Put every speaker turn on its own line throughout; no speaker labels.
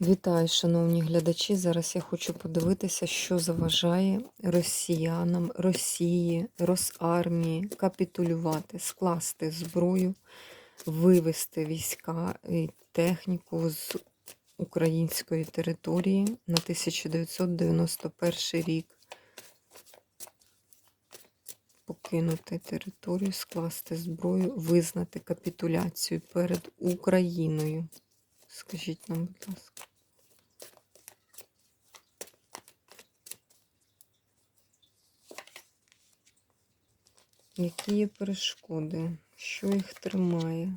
Вітаю, шановні глядачі. Зараз я хочу подивитися, що заважає росіянам, Росії, Росармії капітулювати, скласти зброю, вивести війська і техніку з української території на 1991 рік. Покинути територію, скласти зброю, визнати капітуляцію перед Україною. Скажіть нам, будь ласка. Які є перешкоди? Що їх тримає?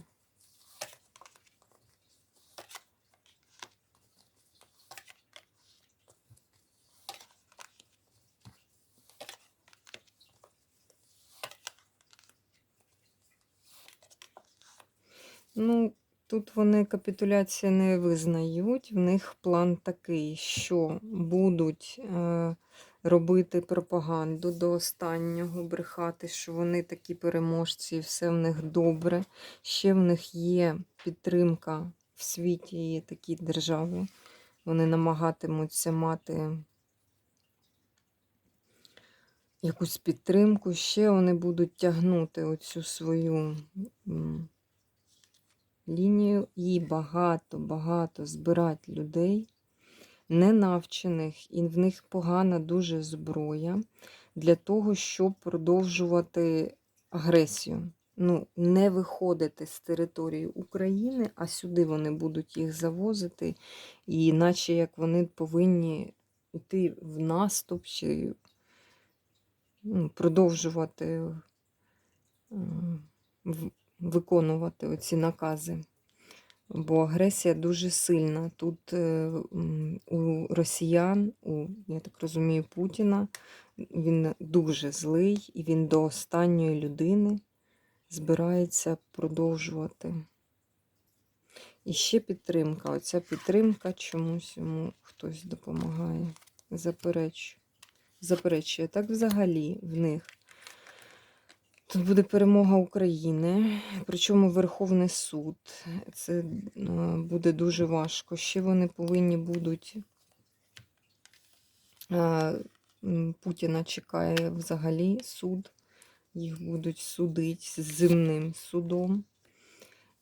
Ну, тут вони капітуляції не визнають. В них план такий, що будуть е, робити пропаганду до останнього, брехати, що вони такі переможці, і все в них добре. Ще в них є підтримка в світі, є такі держави. Вони намагатимуться мати якусь підтримку. Ще вони будуть тягнути оцю свою лінію і багато-багато збирати людей ненавчених, і в них погана дуже зброя для того, щоб продовжувати агресію. Ну, не виходити з території України, а сюди вони будуть їх завозити, і наче як вони повинні йти в наступ чи ну, продовжувати е, виконувати оці накази. Бо агресія дуже сильна. Тут е, у росіян, у, я так розумію, Путіна, він дуже злий і він до останньої людини збирається продовжувати. І ще підтримка. Оця підтримка чомусь йому хтось допомагає. Заперечує. Заперечує. Так взагалі в них. Тут буде перемога України, причому Верховний суд. Це е, буде дуже важко. Ще вони повинні будуть. е, Путіна чекає взагалі суд. Їх будуть судити з земним судом.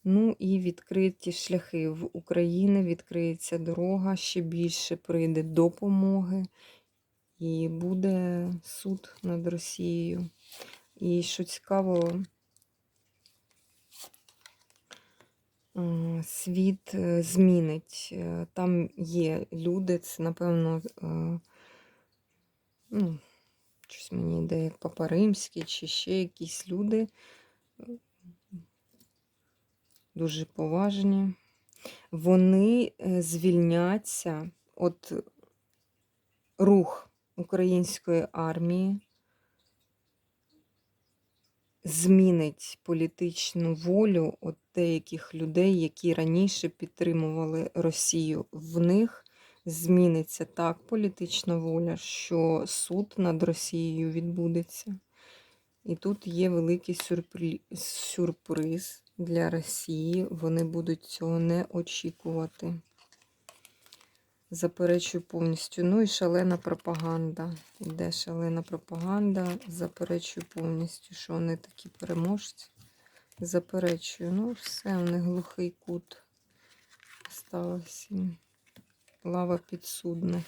Ну і відкриті шляхи в Україні, відкриється дорога, ще більше прийде допомоги, і буде суд над Росією. І що цікаво, е, світ е, змінить. Е, Там є люди, це, напевно, ну, щось мені йде як Папа Римський, чи ще якісь люди дуже поважні. Вони звільняться от рух української армії змінить політичну волю от деяких людей, які раніше підтримували Росію. В них зміниться так політична воля, що суд над Росією відбудеться. І тут є великий сюрпри- сюрприз для Росії. Вони будуть цього не очікувати. Заперечую повністю. Ну і шалена пропаганда. Іде шалена пропаганда. Заперечую повністю, що вони такі переможці. Заперечую. Ну, все, в них глухий кут. Сталося. Лава підсудних.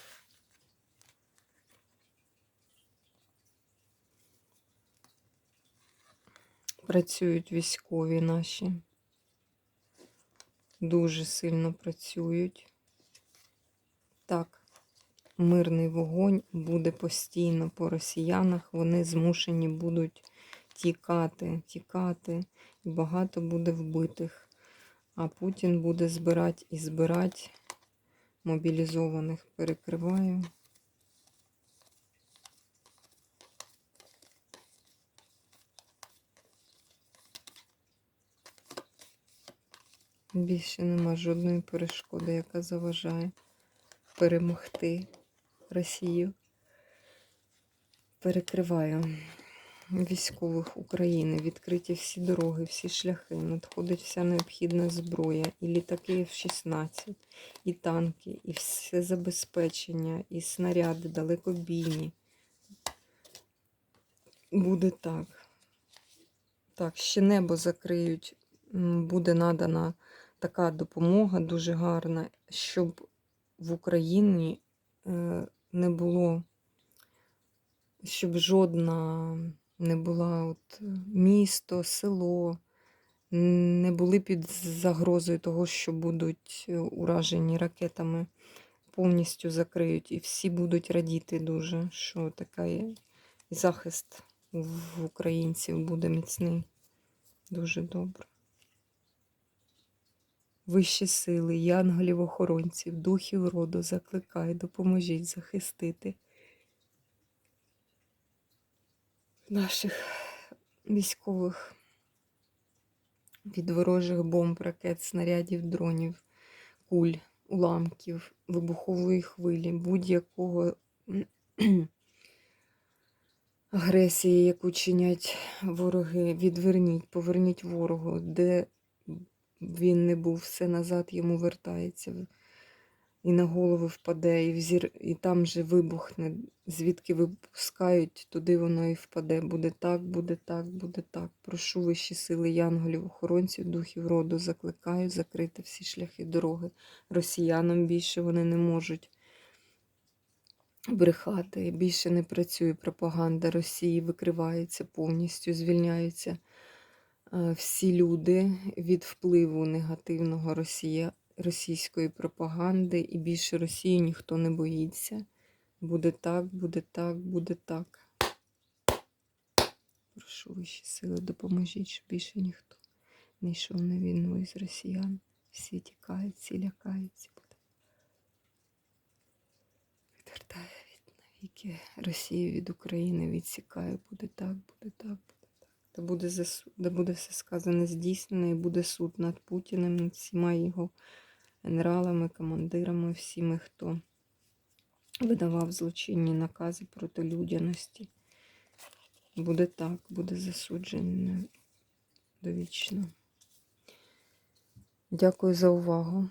Працюють військові наші. Дуже сильно працюють. Так, мирний вогонь буде постійно по росіянах. Вони змушені будуть тікати, тікати, і багато буде вбитих. А Путін буде збирати і збирати мобілізованих. Перекриваю. Більше нема жодної перешкоди, яка заважає перемогти Росію. Перекриваю. військових України. Відкриті всі дороги, всі шляхи. Надходить вся необхідна зброя, і літаки F-16, і танки, і все забезпечення, і снаряди далекобійні. Буде так. Так, ще небо закриють. Буде надана така допомога дуже гарна, щоб в Україні е, не було, щоб жодна не була от місто, село, не були під загрозою того, що будуть е, уражені ракетами, повністю закриють, і всі будуть радіти дуже, що такий захист в українців буде міцний. Дуже добре. Вищі сили, янголів-охоронців, духів роду, закликай, допоможіть захистити наших військових від ворожих бомб, ракет, снарядів, дронів, куль, уламків, вибухової хвилі, будь-якого агресії, яку чинять вороги. Відверніть, поверніть ворогу, де він не був, все назад йому вертається. І на голову впаде, і, взір... і там же вибухне, звідки випускають, туди воно і впаде. Буде так, буде так, буде так. Прошу вищі сили янголів, охоронців, духів роду, закликаю закрити всі шляхи дороги. Росіянам більше вони не можуть брехати. Більше не працює пропаганда Росії, викривається повністю, звільняються всі люди від впливу негативного Росія, російської пропаганди, і більше Росії ніхто не боїться. Буде так, буде так, буде так. Прошу вищі сили, допоможіть, щоб більше ніхто не йшов на війну із росіян. Всі тікають, всі лякаються. Буде. Відвертає від навіки Росію від України, відсікає. Буде так, буде так, буде Та буде, да буде все сказане здійснено, і буде суд над Путіним, над всіма його генералами, командирами, всіми, хто видавав злочинні накази проти людяності. Буде так, буде засуджено довічно. Дякую за увагу.